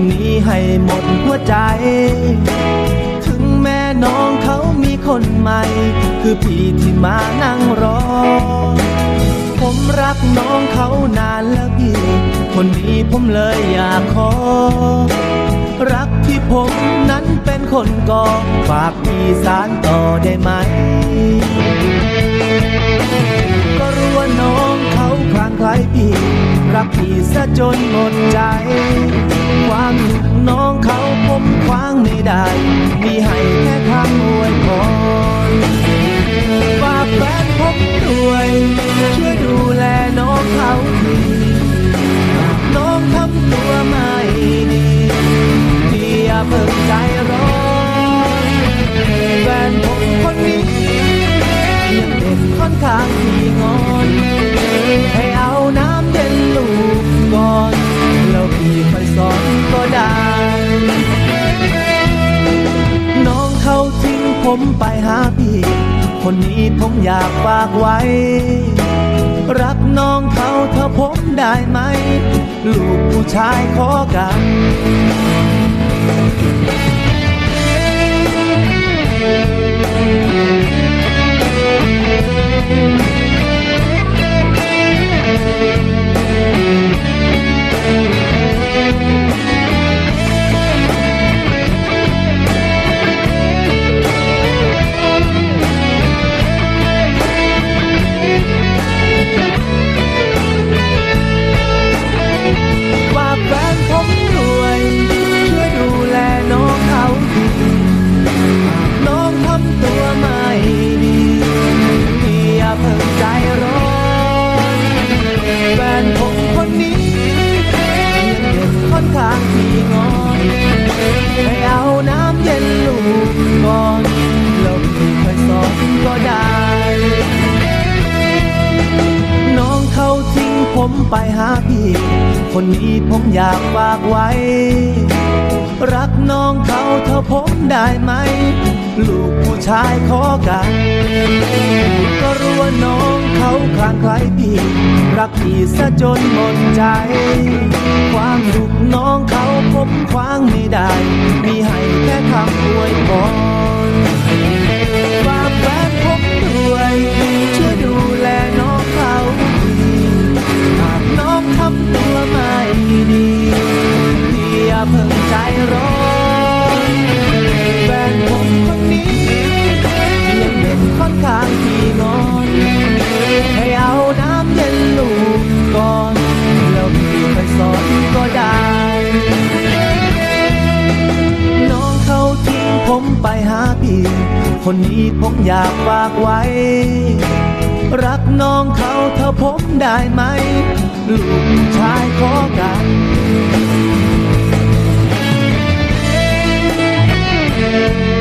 คนนี้ให้หมดหัวใจ ถึงแม่น้องเขามีคนใหม่ คือพี่ที่มานั่งรอ ผมรักน้องเขานานแล้วพี่ คนนี้ผมเลยอยากขอ รักที่ผมนั้นเป็นคนก่อฝากพี่สารต่อได้ไหม ก็รู้ว่าน้องเขาคลางคล้พี่ รักพี่ซะจนหมดใจ ไม่ได้ มีให้แค่คำ ผมไปหาพี่ คนนี้ผมอยากฝากไว้ รักน้องเขาเธอผมได้ไหม ลูกผู้ชายขอกัน ไปหาพี่ คนนี้ผมอยากฝากไว้ รักน้องเขาเท่าผมได้ไหม ลูกผู้ชายขอกัน ก็รู้ว่าน้องเขาคลางไคล้พี่ รักพี่ซะจนหมดใจ ความสุขน้องเขาผมคว้างไม่ได้ มีให้แค่คำอวยพร ผมไปหาพี่ คนนี้ผมอยากฝากไว้ รักน้องเขาเธาผมได้ไหม ลูกชายขอกันเ